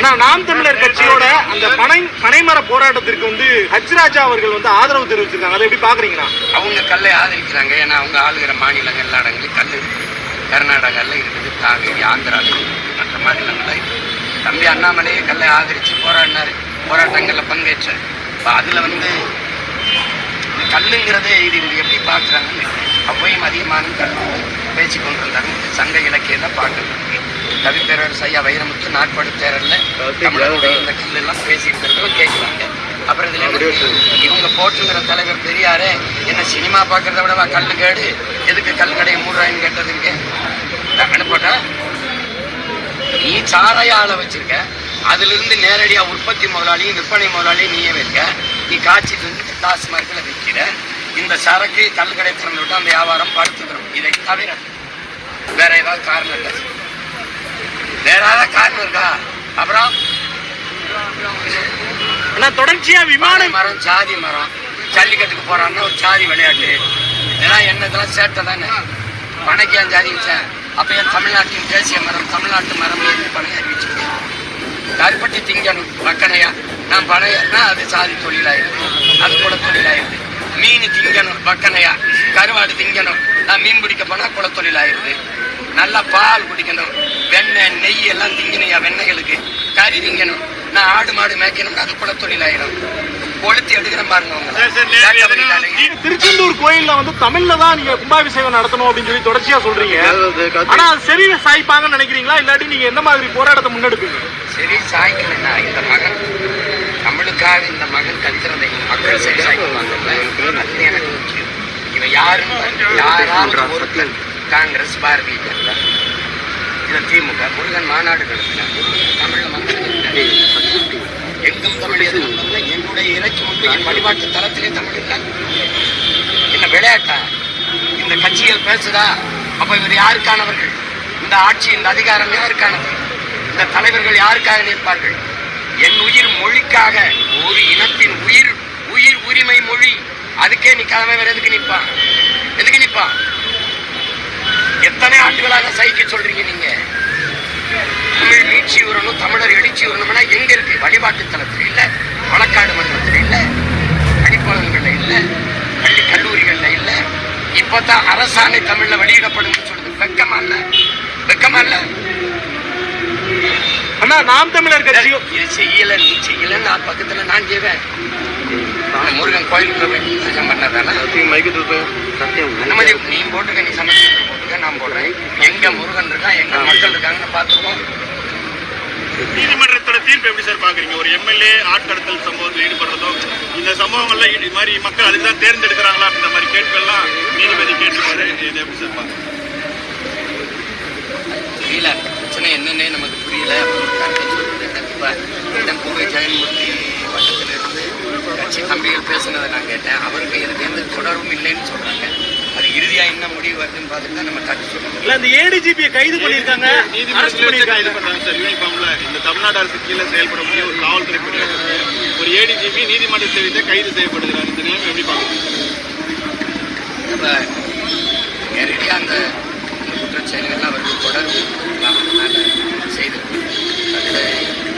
ஆனா நாம் தமிழர் கட்சியோட அந்த பனை பனைமர போராட்டத்திற்கு வந்து ஹஜ்ராஜா அவர்கள் வந்து ஆதரவு தெரிவிச்சிருக்காங்க. அதை எப்படி பாக்குறீங்கன்னா அவங்க கல்லை ஆதரிக்கிறாங்க. ஏன்னா அவங்க ஆளுகிற மாநிலங்கள் எல்லா இடங்களையும் கல் இருக்குது. கர்நாடகாவில் இருக்குது காவேரி ஆந்திராவில் இருக்குது மற்ற மாநிலங்களில் இருக்குது. தம்பி அண்ணாமலையே கல்லை ஆதரித்து போராடினார். போராட்டங்களில் பங்கேற்றார். இப்போ அதில் வந்து கல்லுங்கிறதே இது எப்படி பார்க்குறாங்கன்னு அவ்வையும் அதிகமான கல் பேச்சு கொண்டிருந்தாங்க. இது சங்க இலக்கியம் பார்க்கறது கவிப்பேரரசு ஐயா வைரமுத்து நாட்பாடு தேரல்ல தமிழருடைய இந்த கல்லெல்லாம் பேசியிருக்கிறதுல கேட்குறாங்க அப்புறம் இதுல இவங்க போட்டுங்கிற தலைவர் பெரியாரே என்ன சினிமா பார்க்கறத விடவா கல்லு கேடு? எதுக்கு கல் கடையை மூடுறாயின்னு கேட்டதுக்கு அனுப்பட்டா? நீ சாராய ஆளை வச்சிருக்க. அதுல இருந்து நேரடியா உற்பத்தி முதலாளியும் விற்பனை முதலாளியும் நீயே வைக்க. நீ காய்ச்சிட்டு வந்து டாஸ்மார்க்கில் விற்கிற இந்த சரக்கு கல் கடை திறந்து விட்டு அந்த வியாபாரம் படுத்துக்கிறோம் இதை தவிர வேற ஏதாவது காரணம் இருக்கா? வேற ஏதாவது காரணம் இருக்கா? அப்புறம்? ஆனா தொடர்ச்சியா வாழை விமானம் மரம் ஜாதி மரம். ஜல்லிக்கட்டுக்கு போறான்னா ஒரு ஜாதி விளையாட்டு. இதெல்லாம் என்ன இதெல்லாம் சேட்டை தானே பனைக்கான் ஜாதி வச்சேன் அப்ப என் தமிழ்நாட்டின் தேசிய மரம் தமிழ்நாட்டு மரம் என்று பனை அறிவிச்சிருக்கேன் கருப்பட்டி திங்கணும் வக்கனையா? நான் பனையன்னா அது சாதி தொழிலாயிருது அது கூட தொழிலாயிருது மீன் திங்கணும் வக்கனையா? கருவாடு திங்கணும் நான் மீன் பிடிக்க போனா குலத்தொழில் ஆயிருது நல்லா பால் குடிக்கணும். வெண்ணெய் நெய் எல்லாம் திங்கணையா வெண்ணெய்களுக்கு. கறி திங்கணும். நான் ஆடு மாடு மேய்க்கணும் அது குலத்தொழில் ஆயிடும் கொளுத்தி எடுக்கிறேன் பாருங்க. திருச்செந்தூர் கோயில்ல வந்து தமிழ்ல தான் நீங்க கும்பாபிஷேகம் நடத்தணும் அப்படின்னு சொல்லி தொடர்ச்சியா சொல்றீங்க. ஆனா அது சரி சாய்ப்பாங்கன்னு நினைக்கிறீங்களா? இல்லாட்டி நீங்க எந்த மாதிரி போராட்டத்தை முன்னெடுப்பீங்க? சரி சாய்க்கலண்ணா இந்த மகன் தமிழுக்காக இந்த மகன் கத்துறதை மக்கள் சரி சாய்க்குவாங்கல்ல அது எனக்கு இவன் யாருன்னு. யாராவது ஒருத்தன் காங்கிரஸ் பாரதிய ஜனதா. இல்ல திமுக முருகன் மாநாடு நடத்தினார் தமிழ்ல மக்கள் எங்கும் தமிழ் தமிழ் என்னுடைய இலக்கு உண்டு என் வழிபாட்டு தளத்திலே தமிழ் இல்லை. என்ன விளையாட்டா? இந்த கட்சிகள் பேசுதா? அப்ப இவர் யாருக்கானவர்கள்? இந்த ஆட்சி இந்த அதிகாரம் யாருக்கானது? இந்த தலைவர்கள் யாருக்காக நிற்பார்கள்? என் உயிர் மொழிக்காக ஒரு இனத்தின் உயிர் உயிர் உரிமை மொழி அதுக்கே நீ தலைவர் எதுக்கு நிற்பான் எதுக்கு நிற்பான் எத்தனை ஆண்டுகளாக சகிக்க சொல்றீங்க நீங்க? தமிழ் மீட்சி வரணும் தமிழர் எழுச்சி வரணும்னா எங்க இருக்கு? வழிபாட்டு தலத்துல இல்ல வழக்காடு மன்றத்துல இல்ல அடிப்பகங்கள்ல இல்ல பள்ளி கல்லூரிகள்ல இல்ல. இப்பதான் அரசாணை தமிழ்ல வெளியிடப்படும் சொல்லுது வெக்கமா இல்ல? வெக்கமா இல்ல? ஆனா நாம் தமிழர் கட்சியோ இது செய்யல நீ செய்யல நான் பக்கத்துல நான் செய்வேன் நான் முருகன் கோயிலுக்குள்ள போய் நீ பூஜை பண்ணதானே? அனுமதி நீ போட்டுக்க நீ சமைச்சு போட்டுக்க நான் போடுறேன். எங்க முருகன் இருக்கான் எங்க மக்கள் இருக்காங்கன்னு பார்த்துருவோம் நீதிமன்றத்தோட தீர்ப்பு எப்படி சார் பாக்குறீங்க? ஒரு எம்எல்ஏ ஆட்கடத்தல் சம்பவத்தில் ஈடுபடுறதும் இந்த சம்பவங்கள்ல இது மாதிரி மக்கள் அதுக்கு தான் தேர்ந்தெடுக்கிறாங்களா இந்த மாதிரி கேட்கலாம் நீதிபதி கேட்டிருப்பாரு இது எப்படி சார் பாக்குறீங்க? புரியல அந்த பிரச்சனை என்னன்னே நமக்கு புரியல. கண்டிப்பா பேசுனதை நான் கேட்டேன். அவருக்கு இதுக்கு எந்த தொடர்பும் இல்லைன்னு சொல்றாங்க அது இறுதியா என்ன முடிவு வருதுன்னு பார்த்துட்டு தான் நம்ம கருத்து சொல்லணும் இல்ல இந்த ஏடிஜிபியை கைது பண்ணிருக்காங்க அரெஸ்ட் நீதிமன்றத்தில் பண்ணிருக்காங்க கைது பண்றாங்க சார். யூனிஃபார்ம்ல இந்த தமிழ்நாடு அரசு கீழே செயல்படக்கூடிய ஒரு காவல்துறை ஒரு ஏடிஜிபி நீதிமன்றத்தை வைத்து கைது செய்யப்படுகிறார். இந்த நிலைமை எப்படி நேரடியாக அந்த இந்த குற்றச்செயல்கள்லாம் அவருக்கு தொடர்பு அதனால அதில்